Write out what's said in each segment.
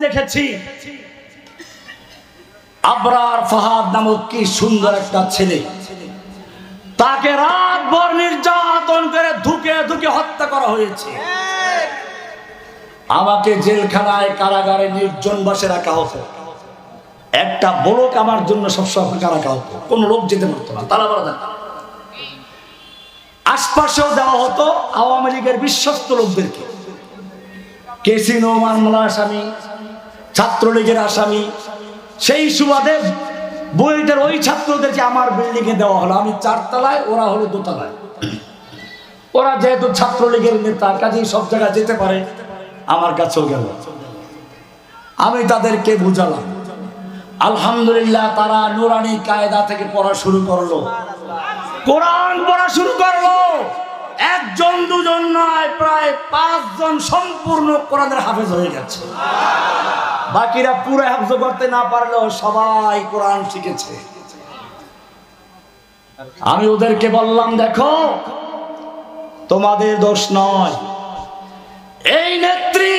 দেখেছি। আবরার ফাহাদ নামক কি সুন্দর একটা ছেলে। তাকে রাত ভর নির্যাতন করে ধুকে ধুকে হত্যা করা হয়েছে। আমাকে জেলখানায় কারাগারে নির্জন বাসে রাখা হতো। একটা বড়ক আমার জন্য সবসময় রাখা হতো। কোন লোক যেতে পারতো না। তারা বলা আশপাশেও দেওয়া হতো আওয়ামী লীগের বিশ্বস্ত লোকদেরকে। কেসি নোমান মোলা আসামি ছাত্রলীগের আসামি। সেই সুবাদে বইটার ওই ছাত্রদেরকে আমার বিল্ডিংয়ে দেওয়া হলো। আমি চারতলায়, ওরা হলো দোতলায়। ওরা যেহেতু ছাত্রলীগের নেতা, কাজেই সব জায়গায় যেতে পারে, আমার কাছেও গেল। আমি তাদেরকে বুঝালাম। আলহামদুলিল্লাহ, তারা নুরানি কায়দা থেকে পড়া শুরু করল। কোরআন পড়া শুরু করল। একজন, দুজন নয়, প্রায় পাঁচজন সম্পূর্ণ কোরআনের হাফেজ হয়ে গেছে। বাকিরা পুরো হাফজ করতে না পারলেও সবাই কোরআন শিখেছে। আমি ওদেরকে বললাম, দেখো, তোমাদের দোষ নয়। এই নেত্রী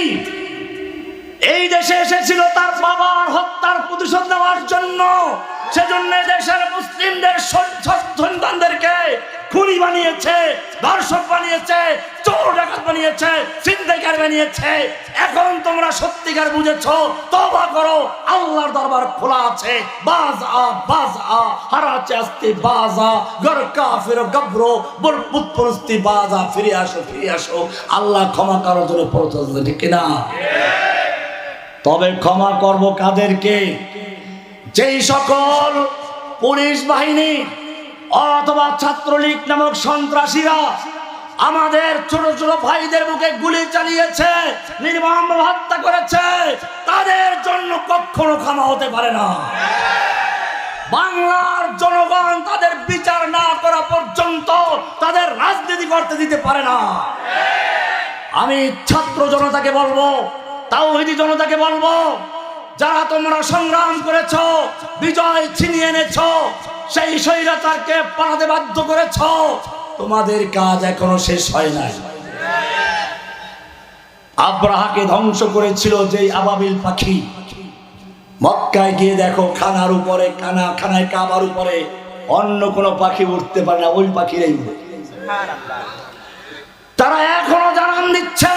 এই দেশে এসেছিল তার বাবার হত্যার প্রতিশোধ নেওয়ার জন্য। সেজন্য দেশের মুসলিমদের সন- সন- সন্তানদেরকে খুনি বানিয়েছে দর্শক বানিয়েছে বানিয়েছে সিন্দেকার বানিয়েছে। এখন তোমরা সত্যিকার বুঝেছ তবা করো, আল্লাহর দরবার খোলা আছে। বাজ আ বাজ আ, হারাচে আসতে, বাজ আ, গর কাফির, গব্রো, বল পুতপরস্তি বাজ আ, ফিরে আসো ফিরে আসো। আল্লাহ ক্ষমা করার জন্য প্রচেষ্টা ঠিক কিনা তবে ক্ষমা করব কাদেরকে? যেই সকল পুলিশ বাহিনী অথবা ছাত্রলীগ নামক সন্ত্রাসীরা আমাদের ছোট ছোট ভাইদের মুখে গুলি চালিয়েছে, নির্মম হত্যা করেছে, তাদের জন্য কখনো ক্ষমা হতে পারে না। বাংলার জনগণ তাদের বিচার না করা পর্যন্ত তাদের রাজনীতি করতে দিতে পারে না। আমি ছাত্র জনতাকে বলব, তাওহিদি জনতাকে বলব, যারা তোমরা সংগ্রাম করেছ, বিজয় ছিনিয়ে এনেছ, সেই স্বৈরাচারকে পালাতে বাধ্য করেছ তোমাদের কাজ এখনও শেষ হয় নাই। আব্রাহাকে ধ্বংস করেছিল যেই আবাবিল পাখি। মক্কায় গিয়ে দেখো খানার উপরে, খানা, খানায় কাবার উপরে অন্য কোনো পাখি উঠতে পারে না, ওই পাখিরাই উড়ে। তারা এখনও জানান দিচ্ছে,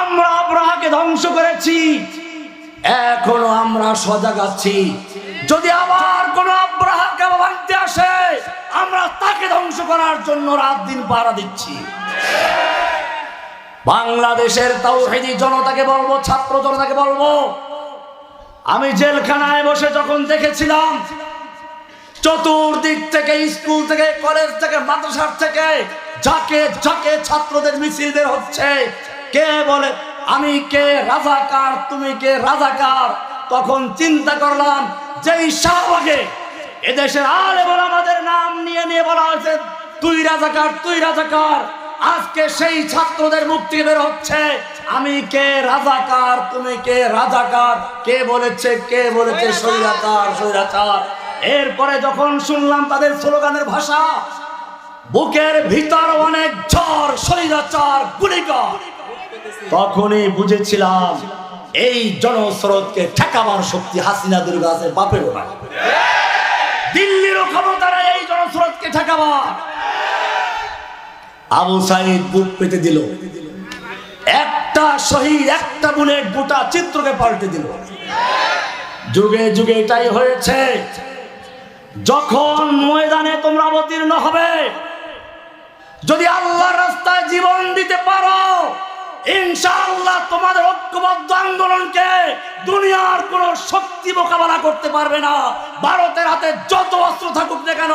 আমরা আব্রাহাকে ধ্বংস করেছি, এখনও আমরা সজাগ আছি। যদি আবার কোন তাকে ধ্বংস করার জন্য রাত দিন পাহারা দিচ্ছি। বাংলাদেশের তাওহিদি জনতাকে বলব, ছাত্র জনতাকে বলব, আমি জেলখানায় বসে যখন দেখেছিলাম, চতুর্দিক থেকে, স্কুল থেকে, কলেজ থেকে, মাদ্রাসার থেকে যাকে যাকে ছাত্রদের মিছিল বের হচ্ছে। কে বলে, আমি কে রাজাকার, তুমি কে রাজাকার? তখন চিন্তা করলাম, যেই শাহবাগে এদেশের আর এবার আমাদের নাম নিয়ে নিয়ে বলা হয়েছে, তুই রাজাকার তুই রাজাকার, আজকে সেই ছাত্রদের মুক্তি বের হচ্ছে। আমি কে রাজাকার, তুমি কে রাজাকার, কে বলেছে কে বলেছে স্বৈরাচার স্বৈরাচার? এরপরে যখন শুনলাম তাদের স্লোগানের ভাষা, বুকের ভিতর অনেক ঝড়, স্বৈরাচার, গুলিকর। তখনই বুঝেছিলাম, এই জনস্রোতকে ঠেকাবার শক্তি হাসিনা দুর্গা আছে বাপের দিল্লিরও ক্ষমতা নাই এই জনস্রোতকে ঠেকাবার আবু সাইদ বুক পেতে দিল। একটা শহীদ, একটা বুলেট, গোটা চিত্রকে পাল্টে দিল। যুগে যুগে এটাই হয়েছে। যখন ময়দানে তোমরা অবতীর্ণ হবে, যদি আল্লাহর রাস্তায় জীবন দিতে পারো ইনশাআল্লাহ তোমাদের ঐক্যবদ্ধ আন্দোলনকে দুনিয়ার কোন শক্তি মোকাবেলা করতে পারবে না। ভারতের হাতে যত অস্ত্র থাকুক না কেন,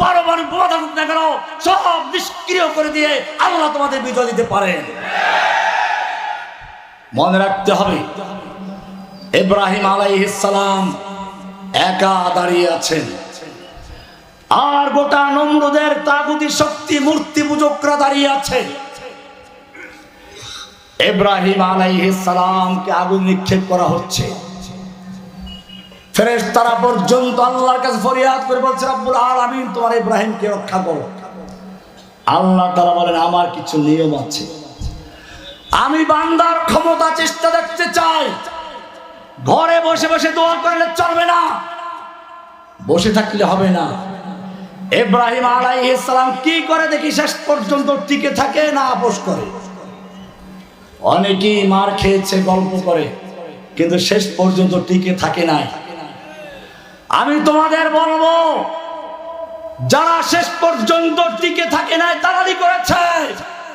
পারমাণবিক বোমা থাকুক না কেন, সব নিষ্ক্রিয় করে দিয়ে আল্লাহ তোমাদের বিজয় দিতে পারেন। মনে রাখতে হবে, ইব্রাহিম আলাইহিসসালাম একা দাঁড়িয়ে আছেন। আর গোটা নমরুদের তাগুতি শক্তি মূর্তি পূজকরা দাঁড়িয়ে আছে ইব্রাহিম সালামকে আগুন নিক্ষেপ করা হচ্ছে। ফেরেশতারা পর্যন্ত আল্লাহর কাছে ফরিয়াদ করে বলছে, রব্বুল আলামিন, তোমার ইব্রাহিমকে রক্ষা করো। আল্লাহ তাআলা বলেন, আমার কিছু নিয়ম আছে। আমি বান্দার ক্ষমতা চেষ্টা দেখতে চাই। ঘরে বসে বসে দোয়া করলে চলবে না। বসে থাকলে হবে না। ইব্রাহিম আলাইহিস সালাম কি করে দেখি শেষ পর্যন্ত টিকে থাকে না আপোষ করে? অনেকেই মার খেয়েছে, গল্প করে, কিন্তু শেষ পর্যন্ত টিকে থাকে নাই। আমি তোমাদের বলব, যারা শেষ পর্যন্ত টিকে থাকে নাই, তারাই করেছে।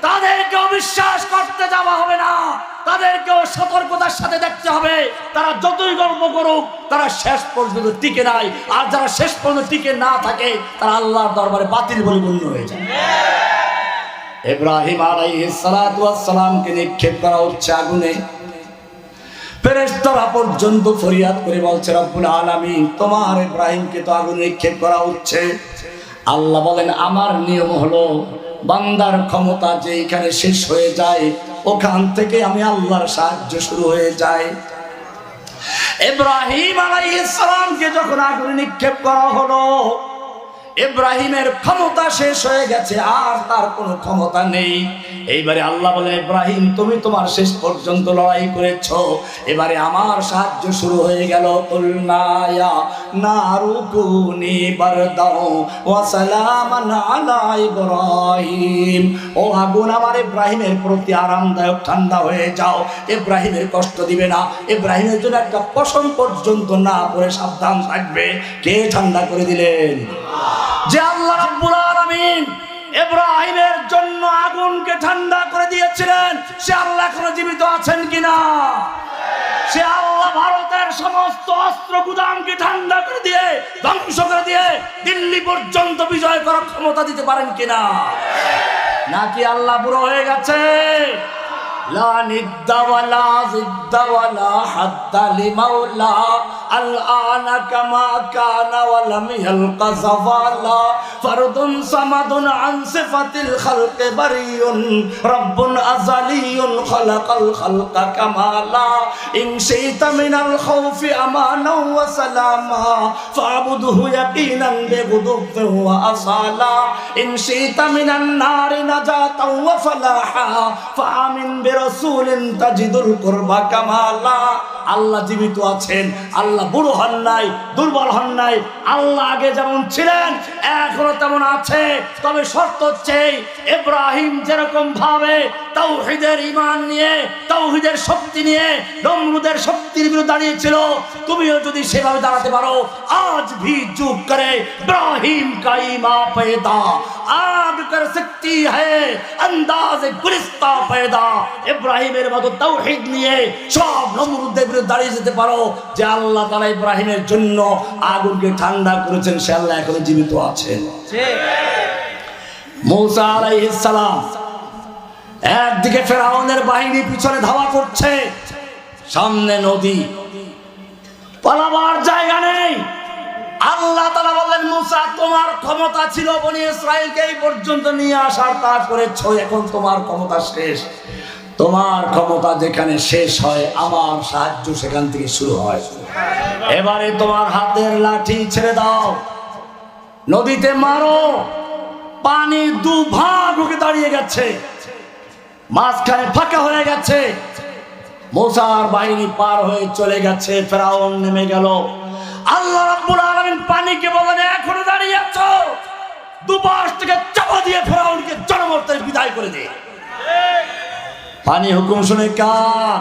তাদেরকে অবিশ্বাস করতে যাওয়া হবে না। তাদেরকেও সতর্কতার সাথে দেখতে হবে। তারা যতই গল্প করুক, তারা শেষ পর্যন্ত টিকে নাই। আর যারা শেষ পর্যন্ত টিকে না থাকে, তারা আল্লাহর দরবারে বাতিল বলে গণ্য হয়ে যায়। ইব্রাহিম আলাইহিস সালাতু ওয়াস সালামকে নিক্ষেপ করা হচ্ছে আগুনে। ফেরেশতারা পর্যন্ত ফরিয়াদ করে বলছে, রব্বুল আলামিন, তোমার ইব্রাহিমকে তো আগুনে নিক্ষেপ করা হচ্ছে। আল্লাহ বলেন, আমার নিয়ম হলো, বান্দার ক্ষমতা যেখানে শেষ হয়ে যায়, ওখান থেকে আমি আল্লাহর সাহায্য শুরু হয়ে যায়। ইব্রাহিম আলাইহিস সালামকে যখন আগুনে নিক্ষেপ করা হলো ইব্রাহিমের ক্ষমতা শেষ হয়ে গেছে, আর তার কোনো ক্ষমতা নেই। এইবারে আল্লাহ বলে, ইব্রাহিম, তুমি তোমার শেষ পর্যন্ত লড়াই করেছ। এবারে আমার সাহায্য শুরু হয়ে গেল। ও আগুন, আমার ইব্রাহিমের প্রতি আরামদায়ক ঠান্ডা হয়ে যাও। ইব্রাহিমের কষ্ট দিবে না। ইব্রাহিমের জন্য একটা পশম পর্যন্ত না পরে সাবধান থাকবে। কে ঠান্ডা করে দিলেন? যে আল্লাহ রাব্বুল আলামিন ইব্রাহিমের জন্য আগুনকে ঠান্ডা করে দিয়েছিলেন, সে আল্লাহ এখনও জীবিত আছেন কিনা? সে আল্লাহ ভারতের সমস্ত অস্ত্র গুদামকে ঠান্ডা করে দিয়ে, ধ্বংস করে দিয়ে দিল্লি পর্যন্ত বিজয় করার ক্ষমতা দিতে পারেন কিনা? নাকি আল্লাহ বুড়ো হয়ে গেছে? لا ند ولا ضد ولا حد لمولى الآن كما كان ولم يلق زوالا فرد صمد عن صفة الخلق بري رب أزلي خلق الخلق كمالا إن شئت من الخوف أمانا وسلاما فاعبده يقينا بغضب وأصالا إن شئت من النار نجاة وفلاحا فآمن রসুল তাজিদুল কুরবা কামালা। আল্লাহ জীবিত আছেন আল্লাহ বুড়ো হন নাই দুর্বল হন নাই আল্লাহ আগে যেমন ছিলেন এখনো তেমন আছে তবে শর্ত হচ্ছে ইব্রাহিম যেরকম ভাবে তাওহীদের ঈমান নিয়ে তাওহীদের শক্তি নিয়ে নমরুদের শক্তির বিরুদ্ধে দাঁড়িয়েছিল তুমিও যদি সেভাবে দাঁড়াতে পারো আজ ভি চুপ করে ইব্রাহিম का ईमा पैदा आग कर सकती है अंदाज गुलिस्ता पैदा ইব্রাহিমের মতো তাওহীদ নিয়ে সব নমরুদের বিরুদ্ধে দাঁড়িয়ে যেতে পারো যে আল্লাহ তাআলা ইব্রাহিমের জন্য আগুনকে ঠান্ডা করেছেন, সে আল্লাহ এখনও জীবিত আছেন। একদিকে ফেরাউনের বাহিনী পিছনে ধাওয়া করছে, সামনে নদী। পালাবার জায়গা নেই। আল্লাহ তারা বললেন, মুসা, তোমার ক্ষমতা ছিল বনি ইসরায়েলকে এই পর্যন্ত নিয়ে আসার, তারপরে এখন তোমার ক্ষমতা শেষ। তোমার ক্ষমতা যেখানে শেষ হয়, আমার সাহায্য সেখান থেকে শুরু হয়। এবারে তোমার হাতের লাঠি ছেড়ে দাও। নদীতে মারো। পানি দু ভাগ দাঁড়িয়ে গেছে। মাঝখানে ফাঁকা হয়ে গেছে। মোসার বাহিনী পার হয়ে চলে গেছে। ফেরাউন নেমে গেল। আল্লাহ রাব্বুল আলামিন পানিকে বলেন এখনও দাঁড়িয়ে আছো। দুপাশ থেকে চাপা দিয়ে ফেরাউনকে জনমর্তে বিদায় করে দে। পানি হুকুম শুনে কার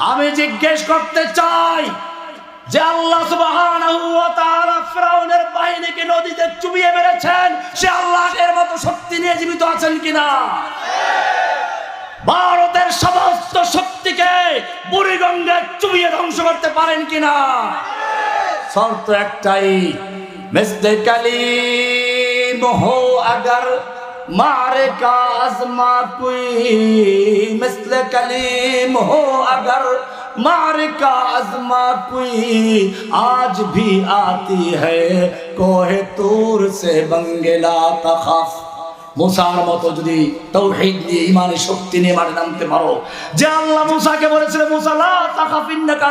আমি জিজ্ঞেস করতে চাই যে আল্লাহ ফ্রাউনের বাহিনীকে নদীতে চুবিয়ে মেরেছেন? সে আল্লাহ এর মতো শক্তি নিয়ে জীবিত আছেন কিনা? ভারতের সমস্ত শক্তিকে বুড়িগঙ্গে চুবিয়ে ধ্বংস করতে পারেন কিনা? শর্ত একটাই মেসদে কালিম হো আগার मारे का आजमा कोई मिसले कलीम हो अगर मारे का आजमा कोई आज भी आती है कोहे तूर से बंगेला तखफ মুসার মতো যদি তৌহিদ নিয়ে ইমানের শক্তি নিয়ে মাঠে নামতে পারো যে আল্লাহ মুসাকে বলেছিল মুসা লা তাখাফিন্নাকা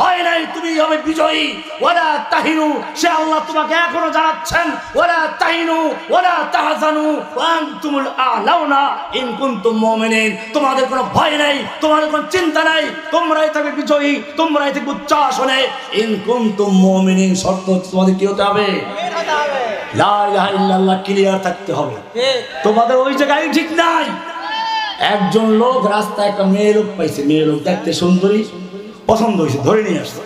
ভয় নাই তুমি হবে বিজয়ী। ওরা তাহিনু, সে আল্লাহ তোমাকে এখনও জানাচ্ছেন ওরা তাহিনু ওরা তাহাজানু আনতুমুল আলাউনা ইন কুনতুম মুমিনিন। তোমাদের কোনো ভয় নাই, তোমাদের কোনো চিন্তা নাই, তোমরাই থাকবে বিজয়ী, তোমরাই থাকবে উচ্চ আসনে ইন কুনতুম মুমিনিন শর্ত তোমাদের কি হতে হবে? ক্লিয়ার থাকতে হবে। তোমাদের ওই জায়গায় ঠিক নাই। একজন লোক রাস্তায় একটা মেয়ে লোক পাইছে, মেয়ে লোক দেখতে সুন্দরী। পছন্দ হয়েছে ধরে নিয়ে আসছে।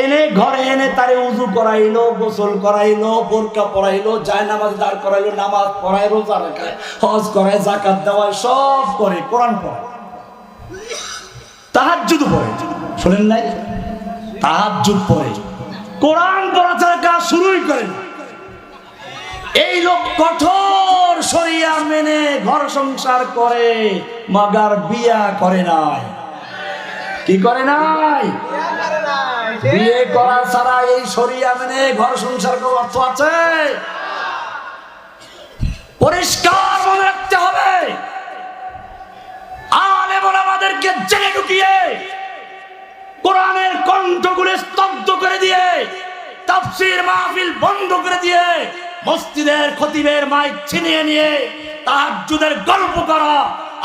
এনে ঘরে এনে তারে উজু করাইলো, গোসল করাইলো, বোরকা পড়াইলো যায় নামাজ দাঁড় করাইলো, নামাজ পড়ায়, রোজা রাখায়, হজ করায় জাকাত দেওয়ায়, সব করে, কোরআন পড়ায়। তাহাজ্জুদ পড়ে, শোনেন নাই? তাহাজ্জুদ পড়ে। কোরআন পড়া ছাড়া কাজ শুরুই করেন এই লোক কঠোর সরিয়া মেনে ঘর সংসার করে, মাগার বিয়া করে নাই। কি করে নাই? বিয়ে করা ছাড়া এই সরিয়া মেনে ঘর সংসার করার অর্থ আছে? পরিষ্কার মনে রাখতে হবে। আলেমন আমাদেরকে জেনে ঢুকিয়ে কোরআনের কণ্ঠগুলো স্তব্ধ করে দিয়ে, তাফসির মাহফিল বন্ধ করে দিয়ে, মসজিদের খতিবের মাইক ছিনিয়ে নিয়ে তাহাজ্জুদের গল্প করা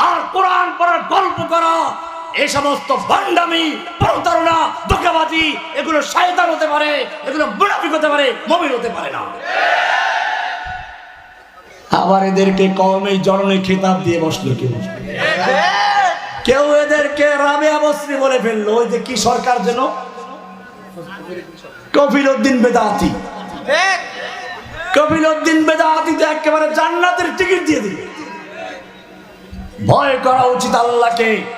আর কোরআন পড়ার গল্প করা এই সমস্ত ভান্ডামি প্রতারণা, ধোকাবাজি, এগুলো শয়তান হতে পারে, এগুলো মুনাফিক হতে পারে, মমিন হতে পারে না। আবার এদেরকে কমে জননী খেতাব দিয়ে বসল কেউ? কেউ এদেরকে রাবেয়া বস্রী বলে ফেলল, ওই যে কি সরকার যেন? কফিল উদ্দিন বেদাতি। কপিল উদ্দিন বেদাতিতে একেবারে জান্নাতের টিকিট দিয়ে দিল। ভয় করা উচিত আল্লাহকে।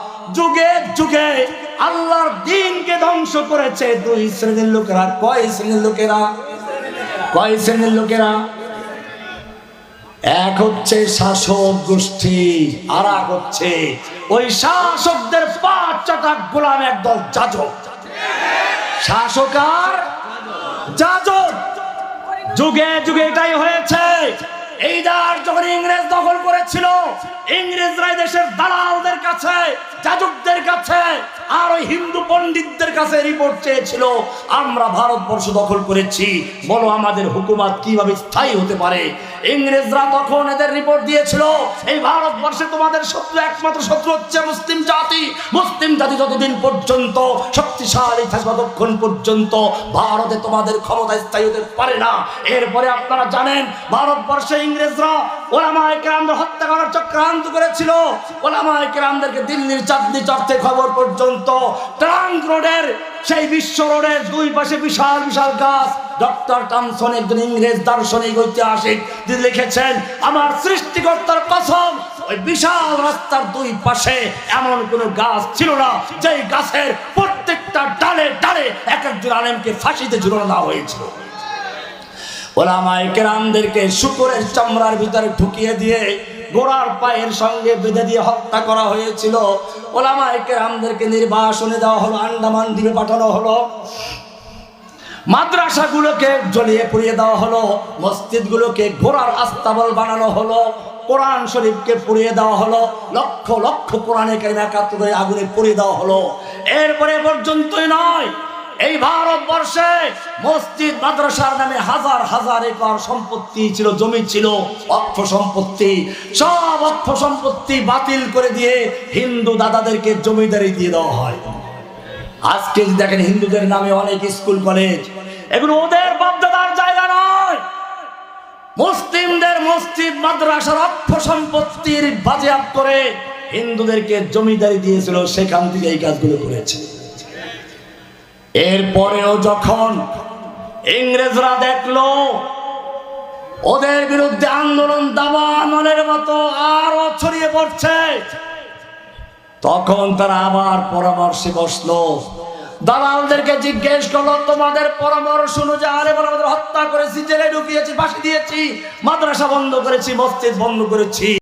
যুগে যুগে আল্লাহর দিনকে ধ্বংস করেছে দুই শ্রেণির লোকেরা। কয় শ্রেণির লোকেরা? কয় শ্রেণির লোকেরা? এক হচ্ছে শাসক গোষ্ঠী, আর এক হচ্ছে ওই শাসকদের পাঁচ চাটা গোলাম একদল যাজক। শাসক আর যাজক। যুগে যুগে এটাই হয়েছে। এই দার যখন ইংরেজ দখল করেছিল ইংরেজরা দেশের দালালদের কাছে যাজকদের কাছে আর ওই হিন্দু পণ্ডিতদের কাছে রিপোর্ট চেয়েছিল, আমরা ভারতবর্ষ দখল করেছি। বলো, আমাদের হুকুমাত কীভাবে স্থায়ী হতে পারে? ইংরেজরা তখন এদের রিপোর্ট দিয়েছিল, এই ভারতবর্ষে তোমাদের শত্রু একমাত্র শত্রু হচ্ছে মুসলিম জাতি। মুসলিম জাতি যতদিন পর্যন্ত শক্তিশালী থাকবে ততক্ষণ পর্যন্ত ভারতে তোমাদের ক্ষমতা স্থায়ী হতে পারে না। এরপরে আপনারা জানেন, ভারতবর্ষে ইংরেজরা ওলামায় কেরামদের হত্যা করার চক্রান্ত করেছিল। ওলামায় কেরামদেরকে দিল্লির চাঁদনি চর্চে খবর পর্যন্ত ট্রাঙ্ক রোডের সেই বিশ্ব রোডের দুই পাশে বিশাল বিশাল গাছ। ডক্টর টমসন একজন ইংরেজ দার্শনিক, ঐতিহাসিক। তিনি লিখেছেন, আমার সৃষ্টিকর্তার কসম, ওই বিশাল রাস্তার দুই পাশে এমন কোনো গাছ ছিল না, যেই গাছের প্রত্যেকটা ডালে ডালে এক একজন আলেমকে ফাঁসিতে ঝুলানো হয়েছিল। ওলামায় কেরামদেরকে শুকুরের চামড়ার ভিতরে ঢুকিয়ে দিয়ে গোড়ার পায়ের সঙ্গে বেঁধে দিয়ে হত্যা করা হয়েছিল। ওলামায় কেরামদেরকে নির্বাসনে দেওয়া হলো, আন্দামান দ্বীপে পাঠানো হলো। মাদ্রাসাগুলোকে জ্বলিয়ে পুড়িয়ে দেওয়া হলো, মসজিদগুলোকে ঘোড়ার আস্তাবল বানানো হলো, কোরআন শরীফকে পুড়িয়ে দেওয়া হলো, লক্ষ লক্ষ কোরআনে কারিমা একাত্তরে আগুনে পুড়িয়ে দেওয়া হলো। এরপরে পর্যন্তই নয়। এই ভারতবর্ষে মসজিদ, মাদ্রাসার নামে হাজার হাজার একর সম্পত্তি ছিল, জমি ছিল, অর্থ সম্পত্তি। সব অর্থ সম্পত্তি বাতিল করে দিয়ে হিন্দু দাদাদেরকে জমিদারি দিয়ে দেওয়া হয়। আজকে যদি দেখেন হিন্দুদের নামে অনেক স্কুল, কলেজ, এগুলো ওদের বাপদাদার জায়গা নয়। মুসলিমদের মসজিদ, মাদ্রাসার অর্থ সম্পত্তির বাজেয়াপ করে হিন্দুদেরকে জমিদারি দিয়েছিল, সেখান থেকে এই কাজগুলো করেছে। এরপরেও যখন ইংরেজরা দেখল, ওদের বিরুদ্ধে আন্দোলন দাবানলের মতো আরও ছড়িয়ে পড়ছে, তখন তারা আবার পরামর্শে বসল। দালালদেরকে জিজ্ঞেস করল, তোমাদের পরামর্শ অনুযায়ী হত্যা করেছি, জেলে ঢুকিয়েছি, ফাঁসি দিয়েছি, মাদ্রাসা বন্ধ করেছি, মসজিদ বন্ধ করেছি।